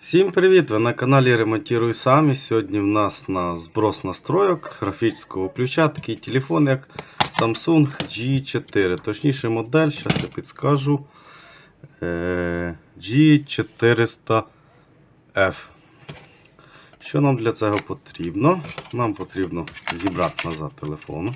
Всім привіт! Ви на каналі Ремонтіруй сам. І Сьогодні в нас на зброс настройок графічного ключа такий телефон, як Samsung G4. Точніше модель, зараз я підскажу. Е, G400F. Що нам для цього потрібно? Нам потрібно зібрати назад телефон.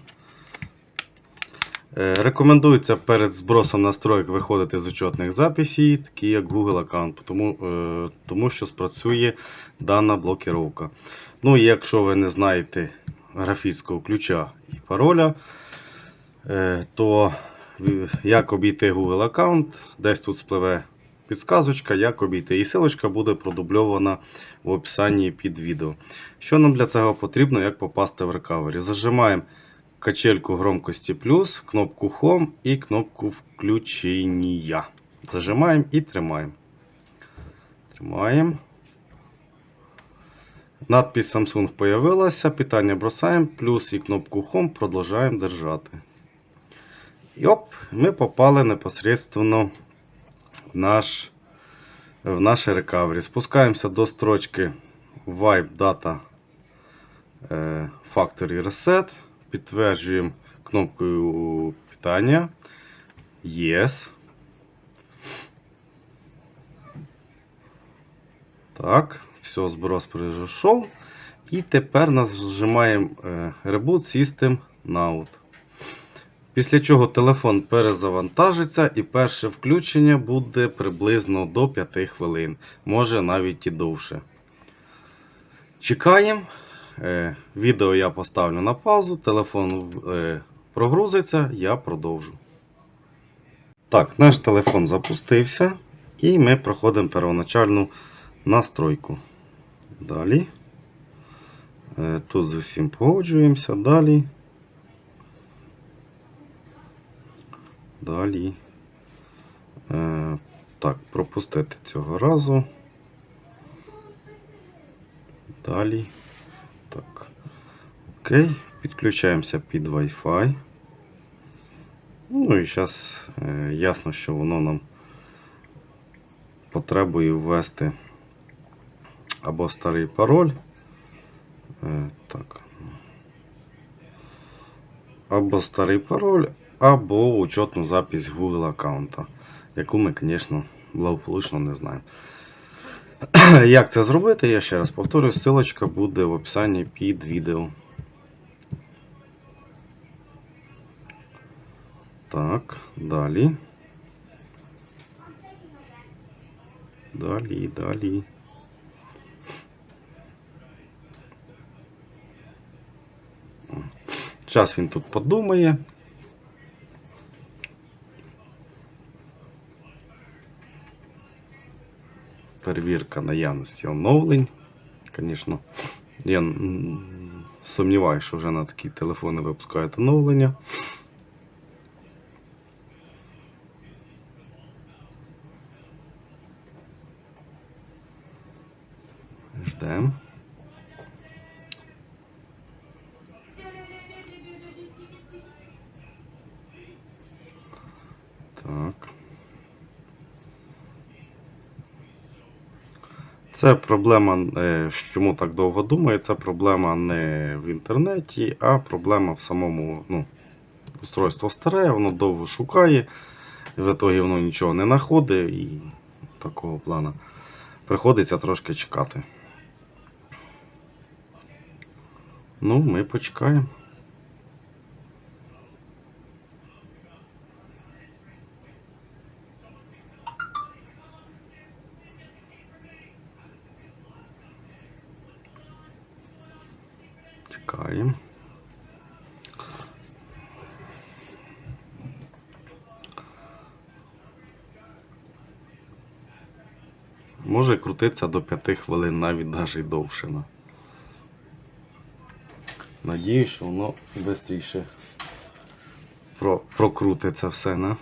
Е, Рекомендується перед збросом настроєк виходити з учетних записів, такі як Google аккаунт, тому, е, тому що спрацює дана блокировка. Ну і якщо ви не знаєте графічного ключа і пароля, е, то як обійти Google аккаунт, десь тут спливе підсказочка, як обійти. І силочка буде продубльована в описанні під відео. Що нам для цього потрібно, як попасти в рекавері? Зажимаємо качельку громкості плюс, кнопку Home і кнопку включення. Зажимаємо і тримаємо. Тримаємо. Надпись Samsung появилася. Питання бросаємо, плюс і кнопку Home продовжуємо держати. І оп, ми попали непосредственно в наш, в наше рекавері. Спускаємося до строчки Wipe Data е, Factory Reset. Підтверджуємо кнопкою питання. Yes. Так, все, зброс пройшов. І тепер нажимаємо е, Reboot System Now. Після чого телефон перезавантажиться і перше включення буде приблизно до 5 хвилин, може навіть і довше. Чекаємо. Е, Відео я поставлю на паузу, телефон е, прогрузиться, я продовжу. Так, наш телефон запустився і ми проходимо первоначальну настройку. Далі. Е, Тут з усім погоджуємося. Далі. Далі. Так, пропустити цього разу. Далі. Окей. Підключаємося під Wi-Fi. Ну і зараз е, ясно, що воно нам потребує ввести або старий пароль. Е, так. Або старий пароль, або учетну запись Google аккаунта, яку ми, звісно, благополучно не знаємо. Як це зробити, я ще раз повторюю, ссылочка буде в описанні під відео. Так, далі. Далі, далі. Зараз він тут подумає. Перевірка наявності оновлень. Звісно, я сумніваюся, що вже на такі телефони випускають оновлення. Ждемо. Так. Це проблема, е, чому так довго думаю, це проблема не в інтернеті, а проблема в самому ну, устройство старе, воно довго шукає, і в итогі воно нічого не знаходить і такого плану приходиться трошки чекати. Ну, ми почекаємо. Чекаємо. Може крутитися до 5 хвилин, навіть навіть довше. Надіюсь, що воно швидше про, прокрутиться все, не?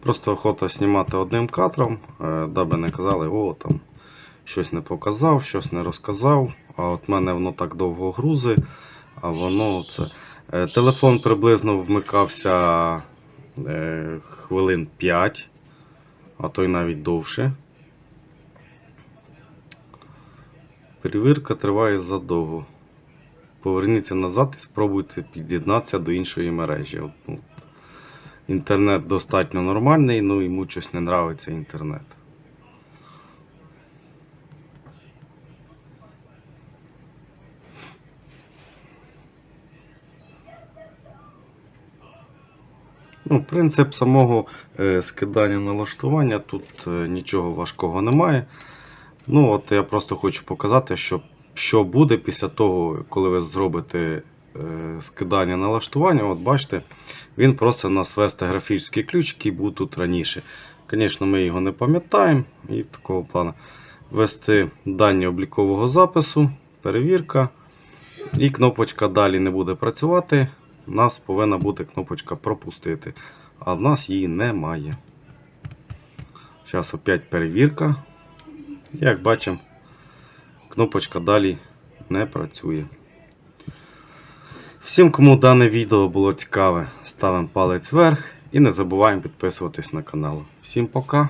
Просто охота знімати одним кадром, е, даби не казали, о, там щось не показав, щось не розказав, А от мене воно так довго грузи, а воно це. Е, Телефон приблизно вмикався е, хвилин 5, а то й навіть довше. Перевірка триває задовго. Поверніться назад і спробуйте під'єднатися до іншої мережі. От, ну, інтернет достатньо нормальний, ну йому щось не нравиться інтернет. Ну, принцип самого е, скидання налаштування тут е, нічого важкого немає. Ну, от я просто хочу показати, що, що буде після того, коли ви зробите е, скидання налаштування. От бачите, він просить нас ввести графічний ключ, який був тут раніше. Звісно, ми його не пам'ятаємо і такого плану. Ввести дані облікового запису, перевірка. І кнопочка далі не буде працювати. У нас повинна бути кнопочка пропустити. А в нас її немає. Зараз опять перевірка. Як бачимо, кнопочка далі не працює. Всім, кому дане відео було цікаве, ставимо палець вверх і не забуваємо підписуватись на канал. Всім пока!